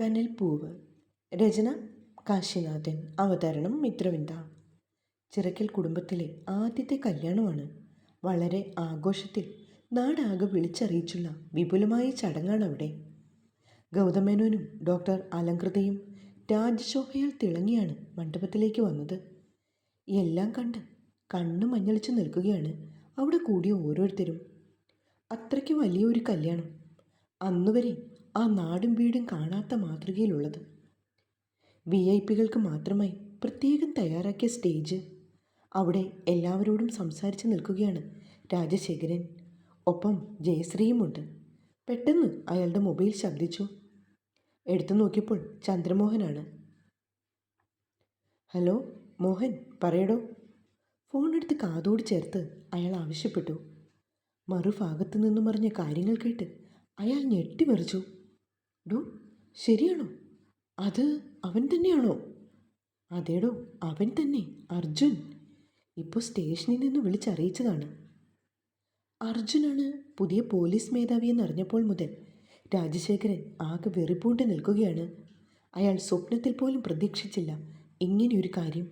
കനൽപ്പൂവ്. രചന കാശിനാഥൻ. അവതരണം മിത്രവിന്ദ. ചിറക്കൽ കുടുംബത്തിലെ ആദ്യത്തെ കല്യാണമാണ്. വളരെ ആഘോഷത്തിൽ നാടാകെ വിളിച്ചറിയിച്ചുള്ള വിപുലമായ ചടങ്ങാണ് അവിടെ ഗൗതമേനോനും ഡോക്ടർ അലങ്കൃതയും രാജശോഭയാൽ തിളങ്ങിയാണ് മണ്ഡപത്തിലേക്ക് വന്നത്. എല്ലാം കണ്ട് കണ്ണു മഞ്ഞളിച്ച് നിൽക്കുകയാണ് അവിടെ കൂടിയ ഓരോരുത്തരും. അത്രയ്ക്ക് വലിയൊരു കല്യാണം. അന്നുവരെ ആ നാടും വീടും കാണാത്ത മാതൃകയിലുള്ളത്. വി ഐ പികൾക്ക് മാത്രമായി പ്രത്യേകം തയ്യാറാക്കിയ സ്റ്റേജ്. അവിടെ എല്ലാവരോടും സംസാരിച്ച് നിൽക്കുകയാണ് രാജശേഖരൻ. ഒപ്പം ജയശ്രീയുമുണ്ട് പെട്ടെന്ന് അയാളുടെ മൊബൈൽ ശബ്ദിച്ചു. എടുത്തു നോക്കിയപ്പോൾ ചന്ദ്രമോഹനാണ്. ഹലോ മോഹൻ പറയടോ? ഫോൺ എടുത്ത് കാതോട് ചേർത്ത് അയാൾ ആവശ്യപ്പെട്ടു. മറുഭാഗത്തു നിന്നും പറഞ്ഞ കാര്യങ്ങൾ കേട്ട് അയാൾ ഞെട്ടിമറിച്ചു. ഡോ ശരിയാണോ? അത് അവൻ തന്നെയാണോ? അതേടോ അവൻ തന്നെ അർജുൻ. ഇപ്പോൾ സ്റ്റേഷനിൽ നിന്ന് വിളിച്ചറിയിച്ചതാണ്. അർജുനാണ് പുതിയ പോലീസ് മേധാവി എന്നറിഞ്ഞപ്പോൾ മുതൽ രാജശേഖരൻ ആകെ വെറിപ്പൂണ്ട് നിൽക്കുകയാണ്. അയാൾ സ്വപ്നത്തിൽ പോലും പ്രതീക്ഷിച്ചില്ല ഇങ്ങനെയൊരു കാര്യം.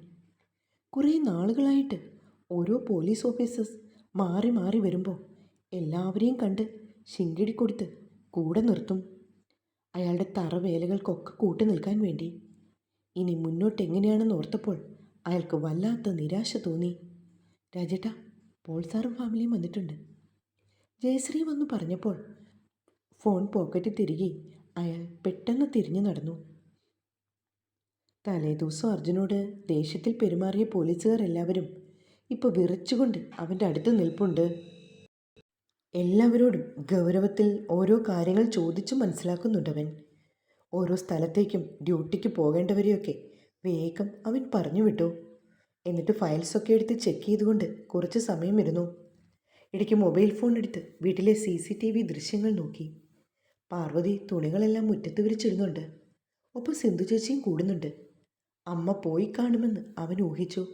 കുറേ നാളുകളായിട്ട് ഓരോ പോലീസ് ഓഫീസേഴ്സ് മാറി മാറി വരുമ്പോൾ എല്ലാവരെയും കണ്ട് ശിങ്കിടി കൊടുത്ത് കൂടെ നിർത്തും. അയാളുടെ തറവേലകൾക്കൊക്കെ കൂട്ടി നിൽക്കാൻ വേണ്ടി. ഇനി മുന്നോട്ട് എങ്ങനെയാണെന്ന് ഓർത്തപ്പോൾ അയാൾക്ക് വല്ലാത്ത നിരാശ തോന്നി. രാജേട്ടാ പോൾ സാറും ഫാമിലിയും വന്നിട്ടുണ്ട്. ജയശ്രീ വന്നു പറഞ്ഞപ്പോൾ ഫോൺ പോക്കറ്റിൽ തിരികെ അയാൾ പെട്ടെന്ന് തിരിഞ്ഞു നടന്നു. തലേദിവസം അർജുനോട് ദേഷ്യത്തിൽ പെരുമാറിയ പോലീസുകാർ എല്ലാവരും ഇപ്പോൾ വിറച്ചുകൊണ്ട് അവന്റെ അടുത്ത് നിൽപ്പുണ്ട്. എല്ലാവരോടും ഗൗരവത്തിൽ ഓരോ കാര്യങ്ങൾ ചോദിച്ചു മനസ്സിലാക്കുന്നുണ്ടവൻ. ഓരോ സ്ഥലത്തേക്കും ഡ്യൂട്ടിക്ക് പോകേണ്ടവരെയൊക്കെ വേഗം അവൻ പറഞ്ഞു വിട്ടു എന്നിട്ട് ഫയൽസൊക്കെ എടുത്ത് ചെക്ക് ചെയ്തുകൊണ്ട് കുറച്ച് സമയം ഇരുന്നു. ഇടയ്ക്ക് മൊബൈൽ ഫോൺ എടുത്ത് വീട്ടിലെ സി സി ടി വി ദൃശ്യങ്ങൾ നോക്കി. പാർവതി തുണികളെല്ലാം മുറ്റത്ത് വിരിച്ചിരുന്നുണ്ട് ഒപ്പം സിന്ധു ചേച്ചിയും കൂടുന്നുണ്ട്. അമ്മ പോയി കാണുമെന്ന് അവൻ ഊഹിച്ചു.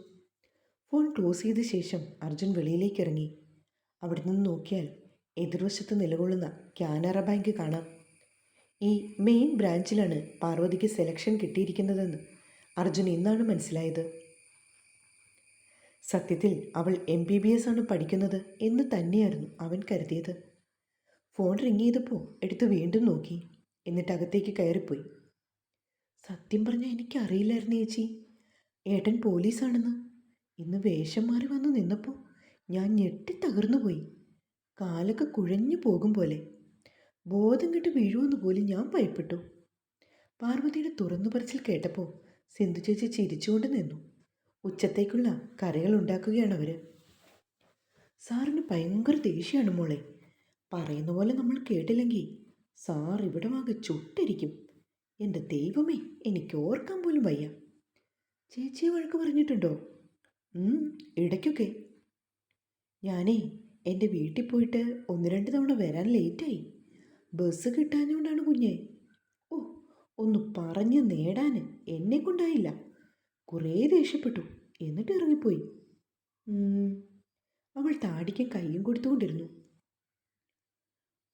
ഫോൺ ക്ലോസ് ചെയ്ത ശേഷം അർജുൻ വെളിയിലേക്ക് ഇറങ്ങി. അവിടെ നിന്ന് നോക്കിയാൽ എതിർവശത്ത് നിലകൊള്ളുന്ന കാനറ ബാങ്ക് കാണാം. ഈ മെയിൻ ബ്രാഞ്ചിലാണ് പാർവതിക്ക് സെലക്ഷൻ കിട്ടിയിരിക്കുന്നതെന്ന് അർജുൻ ഇന്നാണ് മനസ്സിലായത്. സത്യത്തിൽ അവൾ എം ബി ബി എസ് ആണ് പഠിക്കുന്നത് എന്ന് തന്നെയായിരുന്നു അവൻ കരുതിയത്. ഫോൺ റിങ് ചെയ്തപ്പോൾ എടുത്ത് വീണ്ടും നോക്കി. എന്നിട്ട് അകത്തേക്ക് കയറിപ്പോയി. സത്യം പറഞ്ഞാൽ എനിക്കറിയില്ലായിരുന്നു ചേച്ചി. ഏട്ടൻ പോലീസാണെന്ന്. ഇന്ന് വേഷം മാറി വന്ന് നിന്നപ്പോൾ ഞാൻ ഞെട്ടി തകർന്നു പോയി കാലൊക്കെ കുഴഞ്ഞു പോകും പോലെ. ബോധം കെട്ട് വീഴുമെന്ന് പോലും ഞാൻ ഭയപ്പെട്ടു. പാർവതിയുടെ തുറന്നു പറച്ചിൽ കേട്ടപ്പോൾ സിന്ധു ചേച്ചി ചിരിച്ചുകൊണ്ട് നിന്നു. ഉച്ചത്തേക്കുള്ള കറികൾ ഉണ്ടാക്കുകയാണ് അവർ സാറിന് ഭയങ്കര ദേഷ്യമാണ് മോളെ. പറയുന്ന പോലെ നമ്മൾ കേട്ടില്ലെങ്കിൽ സാർ ഇവിടെ വാങ്ങി ചുട്ടിരിക്കും. എന്റെ ദൈവമേ എനിക്ക് ഓർക്കാൻ പോലും വയ്യ. ചേച്ചിയെ വഴക്ക് പറഞ്ഞിട്ടുണ്ടോ? ഇടയ്ക്കൊക്കെ. ഞാനേ എന്റെ വീട്ടിൽ പോയിട്ട് ഒന്ന് രണ്ട് തവണ വരാൻ ലേറ്റായി ബസ് കിട്ടാഞ്ഞുകൊണ്ടാണ് കുഞ്ഞെ. ഓ ഒന്ന് പറഞ്ഞ് നേടാൻ എന്നെ കൊണ്ടായില്ല. കുറേ ദേഷ്യപ്പെട്ടു. എന്നിട്ട് ഇറങ്ങിപ്പോയി. അവൾ താടിക്കും കയ്യും കൊടുത്തുകൊണ്ടിരുന്നു.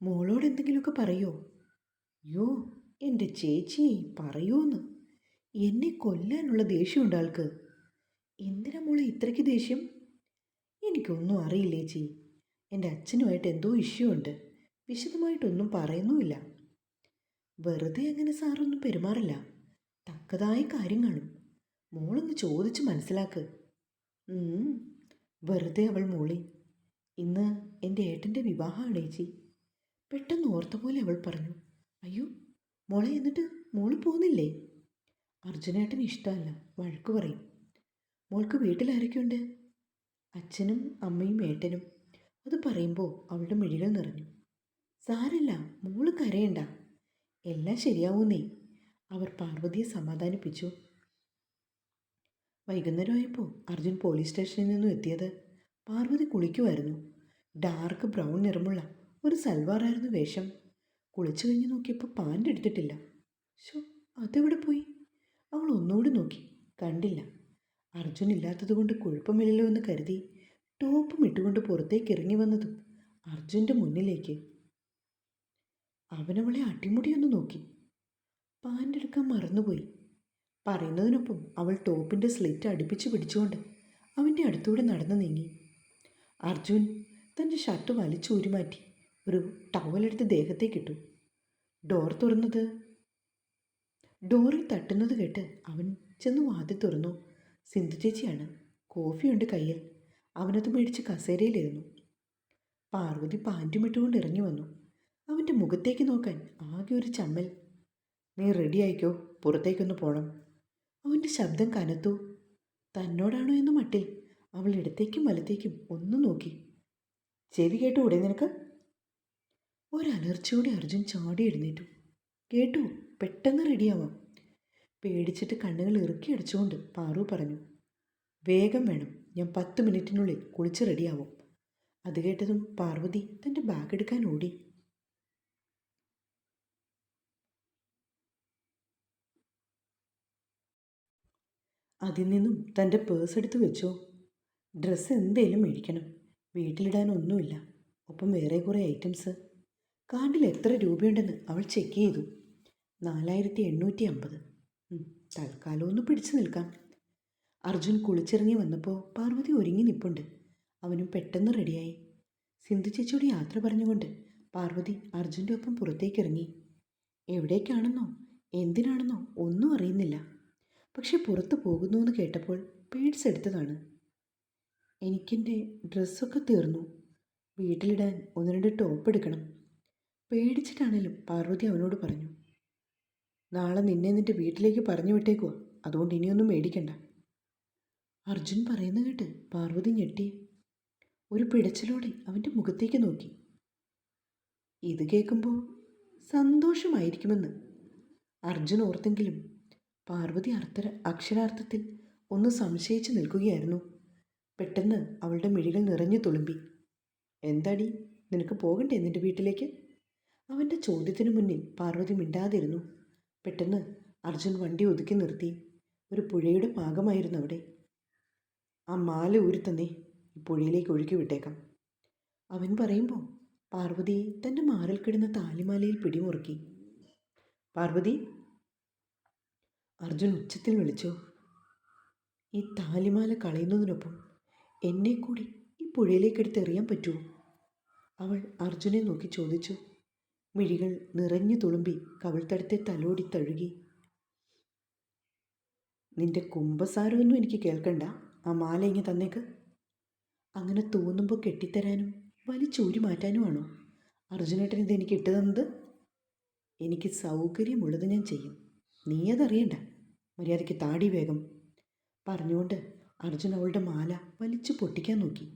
മോളോട് എന്തെങ്കിലുമൊക്കെ പറയോ? യോ എന്റെ ചേച്ചി പറയൂന്ന് എന്നെ കൊല്ലാനുള്ള ദേഷ്യമുണ്ട് ആൾക്ക്. എന്തിനാ മോളെ ഇത്രയ്ക്ക് ദേഷ്യം? എനിക്കൊന്നും അറിയില്ലേ ചേച്ചി. എന്റെ അച്ഛനുമായിട്ട് എന്തോ ഇഷ്യൂ ഉണ്ട്. വിശദമായിട്ടൊന്നും പറയുന്നുമില്ല. വെറുതെ അങ്ങനെ സാറൊന്നും പെരുമാറില്ല. തക്കതായ കാര്യം കാണും. മോളൊന്ന് ചോദിച്ച് മനസ്സിലാക്ക്. വെറുതെ അവൾ മോളി. ഇന്ന് എന്റെ ഏട്ടന്റെ വിവാഹമാണ് ചേച്ചി പെട്ടെന്ന് ഓർത്ത പോലെ അവൾ പറഞ്ഞു. അയ്യോ മോളെ എന്നിട്ട് മോൾ പോകുന്നില്ലേ അർജുനേട്ടന് ഇഷ്ടമല്ല വഴക്ക് പറയും. മോൾക്ക് വീട്ടിൽ അച്ഛനും അമ്മയും ഏട്ടനും. അത് പറയുമ്പോൾ അവളുടെ മിഴികൾ നിറഞ്ഞു. സാരല്ല മോൾ കരയണ്ട. എല്ലാം ശരിയാവൂന്നേ. അവർ പാർവതിയെ സമാധാനിപ്പിച്ചു. വൈകുന്നേരമായപ്പോൾ അർജുൻ പോലീസ് സ്റ്റേഷനിൽ നിന്നും എത്തിയത് പാർവതി കുളിക്കുമായിരുന്നു. ഡാർക്ക് ബ്രൗൺ നിറമുള്ള ഒരു സൽവാറായിരുന്നു വേഷം. കുളിച്ചു കഴിഞ്ഞ് നോക്കിയപ്പോൾ പാന്റ് എടുത്തിട്ടില്ല. ഷോ അതെവിടെ പോയി? അവൾ ഒന്നുകൂടി നോക്കി. കണ്ടില്ല. അർജുൻ ഇല്ലാത്തതുകൊണ്ട് കുഴപ്പമില്ലല്ലോ എന്ന് കരുതി ടോപ്പും ഇട്ടുകൊണ്ട് പുറത്തേക്ക് ഇറങ്ങി വന്നതും അർജുന്റെ മുന്നിലേക്ക്. അവനവളെ അടിമുടിയൊന്ന് നോക്കി. പാന്റ് എടുക്കാൻ മറന്നുപോയി. പറയുന്നതിനൊപ്പം അവൾ ടോപ്പിന്റെ സ്ലിറ്റ് അടുപ്പിച്ച് പിടിച്ചുകൊണ്ട് അവന്റെ അടുത്തൂടെ നടന്നു നീങ്ങി. അർജുൻ തന്റെ ഷർട്ട് വലിച്ചൂരി മാറ്റി ഒരു ടവലെടുത്ത് ദേഹത്തേക്കിട്ടു. ഡോർ തുറന്നത് ഡോറിൽ തട്ടുന്നത് കേട്ട് അവൻ ചെന്ന് വാതി തുറന്നു. സിന്ധു ചേച്ചിയാണ്. കോഫിയുണ്ട് കയ്യിൽ. അവനത് മേടിച്ച് കസേരയിലിരുന്നു. പാർവതി പാന്റും ഇട്ടുകൊണ്ട് ഇറങ്ങി വന്നു. അവന്റെ മുഖത്തേക്ക് നോക്കാൻ ആകെ ഒരു ചമ്മൽ. നീ റെഡി ആയിക്കോ? പുറത്തേക്കൊന്ന് പോകണം അവന്റെ ശബ്ദം കനത്തു. തന്നോടാണോ എന്ന് മട്ടിൽ അവൾ ഇടത്തേക്കും വലത്തേക്കും ഒന്ന് നോക്കി. ചെവി കേട്ടു ഉടേ നിനക്ക്? ഒരലർച്ചയോടെ അർജുൻ ചാടി എഴുന്നേറ്റു. കേട്ടു പെട്ടെന്ന് റെഡിയാവാം പേടിച്ചിട്ട് കണ്ണുകൾ ഇറുക്കി അടച്ചുകൊണ്ട് പാറു പറഞ്ഞു. വേഗം വേണം. ഞാൻ പത്ത് മിനിറ്റിനുള്ളിൽ കുളിച്ച് റെഡിയാവും. അത് കേട്ടതും പാർവതി തന്റെ ബാഗ് എടുക്കാൻ ഓടി. അതിൽ നിന്നും തന്റെ പേഴ്സ് എടുത്ത് വെച്ചോ. ഡ്രസ്സ് എന്തേലും മേടിക്കണം. വീട്ടിലിടാൻ ഒന്നുമില്ല. ഒപ്പം വേറെ കുറേ ഐറ്റംസ് കാർഡിൽ എത്ര രൂപയുണ്ടെന്ന് അവൾ ചെക്ക് ചെയ്തു. നാലായിരത്തി എണ്ണൂറ്റി അമ്പത്. തൽക്കാലം ഒന്ന് പിടിച്ചു നിൽക്കാം. അർജുൻ കുളിച്ചിറങ്ങി വന്നപ്പോൾ പാർവതി ഒരുങ്ങി നിപ്പുണ്ട്. അവനും പെട്ടെന്ന് റെഡിയായി. സിന്ധു ചേച്ചിയോട് യാത്ര പറഞ്ഞുകൊണ്ട് പാർവതി അർജുന്റെ ഒപ്പം പുറത്തേക്കിറങ്ങി. എവിടേക്കാണെന്നോ എന്തിനാണെന്നോ ഒന്നും അറിയുന്നില്ല. പക്ഷെ പുറത്ത് പോകുന്നു എന്ന് കേട്ടപ്പോൾ പേടിച്ചെടുത്തതാണ് എനിക്കെന്റെ ഡ്രസ്സൊക്കെ തീർന്നു. വീട്ടിലിടാൻ ഒന്ന് രണ്ട് ടോപ്പ് എടുക്കണം. പേടിച്ചിട്ടാണേലും പാർവതി അവനോട് പറഞ്ഞു. നാളെ നിന്നെ നിന്റെ വീട്ടിലേക്ക് പറഞ്ഞു വിട്ടേക്കുവാ. അതുകൊണ്ട് ഇനിയൊന്നും മേടിക്കണ്ട. അർജുൻ പറയുന്ന കേട്ട് പാർവതി ഞെട്ടി. ഒരു പിടച്ചിലോടെ അവന്റെ മുഖത്തേക്ക് നോക്കി. ഇത് കേൾക്കുമ്പോൾ സന്തോഷമായിരിക്കുമെന്ന് അർജുൻ ഓർത്തെങ്കിലും പാർവതി അർത്ഥ അക്ഷരാർത്ഥത്തിൽ ഒന്ന് സംശയിച്ചു നിൽക്കുകയായിരുന്നു. പെട്ടെന്ന് അവളുടെ മിഴികൾ നിറഞ്ഞു തുളുമ്പി. എന്താടി നിനക്ക് പോകണ്ടേ നിന്റെ വീട്ടിലേക്ക്? അവന്റെ ചോദ്യത്തിനു മുന്നിൽ പാർവതി മിണ്ടാതിരുന്നു. പെട്ടെന്ന് അർജുൻ വണ്ടി ഒതുക്കി നിർത്തി. ഒരു പുഴയുടെ ഭാഗമായിരുന്നു അവിടെ. ആ മാല ഊരി തന്നെ ഈ പുഴയിലേക്ക് ഒഴുക്കി വിട്ടേക്കാം. അവൻ പറയുമ്പോൾ പാർവതി തന്റെ മാറിൽ കിടന്ന താലിമാലയിൽ പിടിമുറുക്കി. പാർവതി അർജുൻ ഉച്ചത്തിൽ വിളിച്ചു. ഈ താലിമാല കളയുന്നതിനൊപ്പം എന്നെ കൂടി ഈ പുഴയിലേക്കെടുത്ത് എറിയാൻ പറ്റുമോ? അവൾ അർജുനെ നോക്കി ചോദിച്ചു. മിഴികൾ നിറഞ്ഞു തുളുമ്പി കവിൾത്തടത്തെ തലോടി തഴുകി. നിന്റെ കുംഭസാരമൊന്നും എനിക്ക് കേൾക്കണ്ട. ആ മാല ഇങ്ങ് തന്നേക്ക്. അങ്ങനെ തോന്നുമ്പോൾ കെട്ടിത്തരാനും വലിച്ചൂരി മാറ്റാനുമാണോ അർജുനേട്ടൻ ഇത് എനിക്ക് ഇട്ടു തന്നത് എനിക്ക് സൗകര്യമുള്ളത് ഞാൻ ചെയ്യും. നീ അതറിയണ്ട. മര്യാദയ്ക്ക് താടി വേഗം. പറഞ്ഞുകൊണ്ട് അർജുൻ അവളുടെ മാല വലിച്ചു പൊട്ടിക്കാൻ നോക്കി.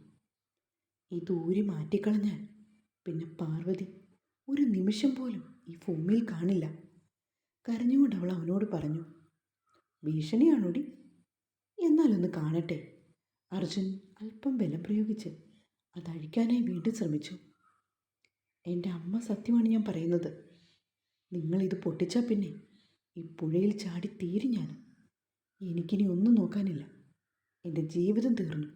ഈ ദൂരി മാറ്റിക്കളഞ്ഞാൽ പിന്നെ പാർവതി ഒരു നിമിഷം പോലും ഈ ഭൂമിയിൽ കാണില്ല. കരഞ്ഞുകൊണ്ട് അവൾ അവനോട് പറഞ്ഞു ഭീഷണിയാണോടി? എന്നാലൊന്ന് കാണട്ടെ. അർജുൻ അല്പം ബലം പ്രയോഗിച്ച് അതഴിക്കാനായി വീണ്ടും ശ്രമിച്ചു. എന്റെ അമ്മ സത്യമാണ് ഞാൻ പറയുന്നത്. നിങ്ങളിത് പൊട്ടിച്ചാൽ പിന്നെ ഈ പുഴയിൽ ചാടി തീരും ഞാൻ. എനിക്കിനി ഒന്നും നോക്കാനില്ല. എന്റെ ജീവിതം തീർന്നു.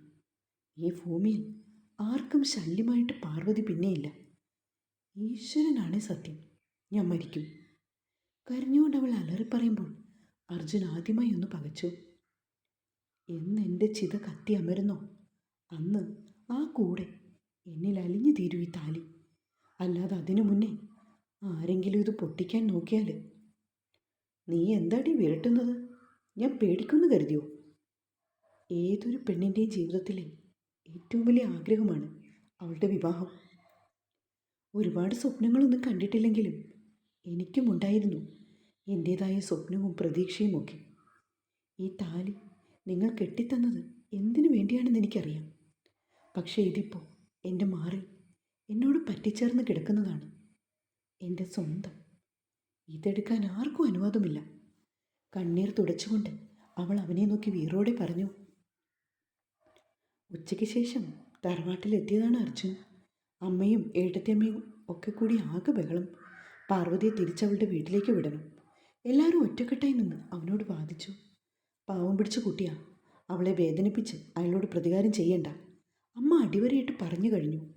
ഈ ഭൂമിയിൽ ആർക്കും ശല്യമായിട്ട് പാർവതി പിന്നെയില്ല. ഈശ്വരനാണ് സത്യം. ഞാൻ മരിക്കും. കരഞ്ഞുകൊണ്ട് അവൾ അലറി പറയുമ്പോൾ അർജുൻ ആദ്യമായി ഒന്ന് പകച്ചു. എന്ന് എന്റെ ചിത കത്തി അമരുന്നോ. അന്ന് ആ കൂടെ എന്നിൽ അലിഞ്ഞു തീരും ഈ താലി. അല്ലാതെ അതിനു മുന്നേ ആരെങ്കിലും ഇത് പൊട്ടിക്കാൻ നോക്കിയാൽ നീ എന്താടി വിരട്ടുന്നത്? ഞാൻ പേടിക്കുമെന്ന് കരുതിയോ? ഏതൊരു പെണ്ണിന്റെയും ജീവിതത്തിലെ ഏറ്റവും വലിയ ആഗ്രഹമാണ് അവളുടെ വിവാഹം. ഒരുപാട് സ്വപ്നങ്ങളൊന്നും കണ്ടിട്ടില്ലെങ്കിലും എനിക്കും ഉണ്ടായിരുന്നു എന്റേതായ സ്വപ്നവും പ്രതീക്ഷയും ഒക്കെ ഈ താലി നിങ്ങൾ കെട്ടിത്തന്നത് എന്തിനു വേണ്ടിയാണെന്ന് എനിക്കറിയാം. പക്ഷേ ഇതിപ്പോൾ എന്റെ മാറി എന്നോട് പറ്റിച്ചേർന്ന് കിടക്കുന്നതാണ് എന്റെ സ്വന്തം. ഇതെടുക്കാൻ ആർക്കും അനുവാദമില്ല. കണ്ണീർ തുടച്ചുകൊണ്ട് അവൾ അവനെ നോക്കി വീറോടെ പറഞ്ഞു ഉച്ചയ്ക്ക് ശേഷം തറവാട്ടിലെത്തിയതാണ് അർജുൻ. അമ്മയും ഏട്ടത്തിയമ്മയും ഒക്കെ കൂടി ആകെ ബഹളം. പാർവതിയെ തിരിച്ചവളുടെ വീട്ടിലേക്ക് വിടണം. എല്ലാവരും ഒറ്റക്കെട്ടായി നിന്ന് അവനോട് വാദിച്ചു. പാവം പിടിച്ച കുട്ടിയാ. അവളെ വേദനിപ്പിച്ച് അയാളോട് പ്രതികാരം ചെയ്യണ്ട. അമ്മ അടിവരയിട്ട് പറഞ്ഞു കഴിഞ്ഞു.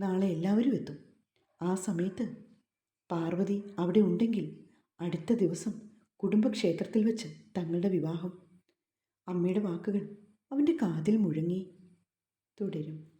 നാളെ എല്ലാവരും എത്തും. ആ സമയത്ത് പാർവതി അവിടെ ഉണ്ടെങ്കിൽ അടുത്ത ദിവസം കുടുംബക്ഷേത്രത്തിൽ വെച്ച് തങ്ങളുടെ വിവാഹം. അമ്മയുടെ വാക്കുകൾ അവന്റെ കാതിൽ മുഴങ്ങി. തുടരും.